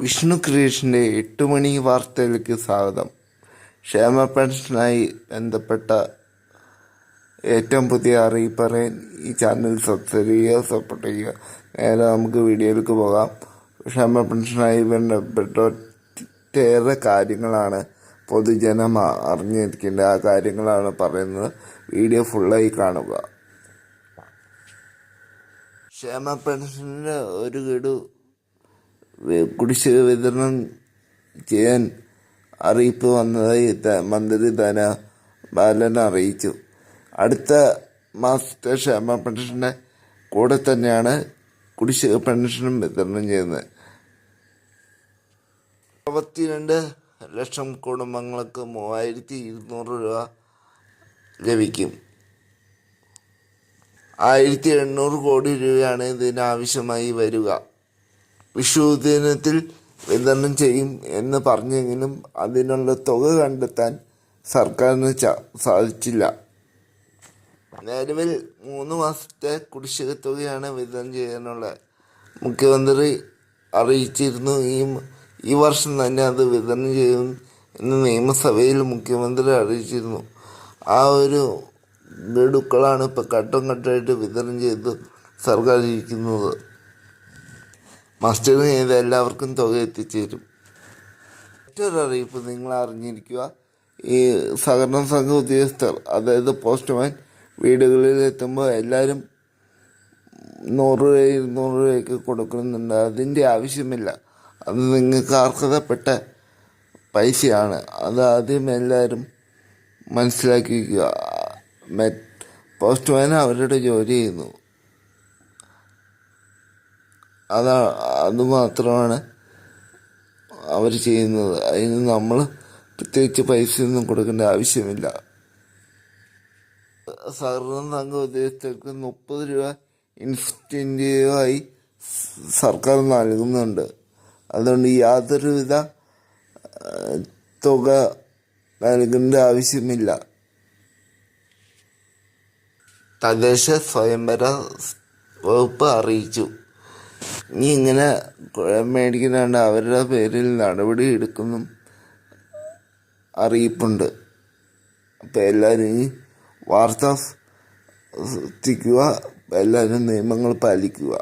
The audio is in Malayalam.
വിഷ്ണു ക്രിയേഷന്റെ എട്ട് മണി വാർത്തയിലേക്ക് സ്വാഗതം. ക്ഷേമ പെൻഷനായി ബന്ധപ്പെട്ട ഏറ്റവും പുതിയ അറിയിപ്പ് അറിയാൻ ഈ ചാനൽ സബ്സ്ക്രൈബ് ചെയ്യുക സപ്പോർട്ട് ചെയ്യുക നേരെ നമുക്ക് വീഡിയോയിലേക്ക് പോകാം. ക്ഷേമ പെൻഷനായി ബന്ധപ്പെട്ട ഒട്ടേറെ കാര്യങ്ങളാണ് പൊതുജനം അറിഞ്ഞിരിക്കേണ്ട ആ കാര്യങ്ങളാണ് പറയുന്നത്. വീഡിയോ ഫുള്ളായി കാണുക. ക്ഷേമ പെൻഷന്റെ ഒരു ഗഡു കുടിശ്ശിക വിതരണം ചെയ്യാൻ അറിയിപ്പ് വന്നതായി മന്ത്രി ധന ബാലൻ അറിയിച്ചു. അടുത്ത മാസത്തെ ക്ഷേമ പെൻഷന്റെ കൂടെ തന്നെയാണ് കുടിശ്ശിക പെൻഷനും വിതരണം ചെയ്യുന്നത്. അറുപത്തിരണ്ട് ലക്ഷം കുടുംബങ്ങൾക്ക് മൂവായിരത്തി ഇരുന്നൂറ് രൂപ ലഭിക്കും. ആയിരത്തി എണ്ണൂറ് കോടി രൂപയാണ് ഇതിനാവശ്യമായി വരിക. വിഷു വിതരണം ചെയ്യും എന്ന് പറഞ്ഞെങ്കിലും അതിനുള്ള തുക കണ്ടെത്താൻ സർക്കാരിന് സാധിച്ചില്ല. നിലവിൽ മൂന്ന് മാസത്തെ കുടിശ്ശിക തുകയാണ് വിതരണം ചെയ്യാനുള്ളത് മുഖ്യമന്ത്രി അറിയിച്ചിരുന്നു. ഈ ഈ വർഷം തന്നെ അത് വിതരണം ചെയ്യും എന്ന് നിയമസഭയിൽ മുഖ്യമന്ത്രി അറിയിച്ചിരുന്നു. ആ ഒരു ഗഡുക്കളാണ് ഇപ്പോൾ ഘട്ടം ഘട്ടമായിട്ട് വിതരണം ചെയ്ത് സർക്കാർ ഇരിക്കുന്നത്. മസ്റ്റർ ചെയ്ത് എല്ലാവർക്കും തുക എത്തിച്ചേരും മറ്റൊരു അറിയിപ്പ് നിങ്ങൾ അറിഞ്ഞിരിക്കുക. ഈ സഹകരണ സംഘ ഉദ്യോഗസ്ഥർ അതായത് പോസ്റ്റ്മാൻ വീടുകളിൽ എത്തുമ്പോൾ എല്ലാവരും നൂറ് രൂപ ഇരുന്നൂറ് രൂപയൊക്കെ കൊടുക്കുന്നുണ്ട്. അതിന്റെ ആവശ്യമില്ല. അത് നിങ്ങൾക്ക് അർഹതപ്പെട്ട പൈസയാണ്. അത് ആദ്യം എല്ലാവരും മനസ്സിലാക്കി വയ്ക്കുക പോസ്റ്റ്മാൻ അവരുടെ ജോലി ചെയ്യുന്നു. അതാ അത് മാത്രമാണ് അവർ ചെയ്യുന്നത്. അതിന് നമ്മൾ പ്രത്യേകിച്ച് ഒന്നും കൊടുക്കേണ്ട ആവശ്യമില്ല. സഹകരണ സംഘ ഉദ്യോഗസ്ഥർക്ക് മുപ്പത് രൂപ ഇൻസ്റ്റന്റീവായി സർക്കാർ നൽകുന്നുണ്ട്. അതുകൊണ്ട് യാതൊരുവിധ തുക നൽകേണ്ട ആവശ്യമില്ല. തദ്ദേശ സ്വയംഭര വകുപ്പ് അറിയിച്ചു. ഇനി ഇങ്ങനെ മേടിക്കുന്നുണ്ട് അവരുടെ പേരിൽ നടപടി എടുക്കുന്നു അറിയിപ്പുണ്ട്. അപ്പം എല്ലാവരും ഈ വാർത്ത ശ്രദ്ധിക്കുക എല്ലാവരും നിയമങ്ങൾ പാലിക്കുക.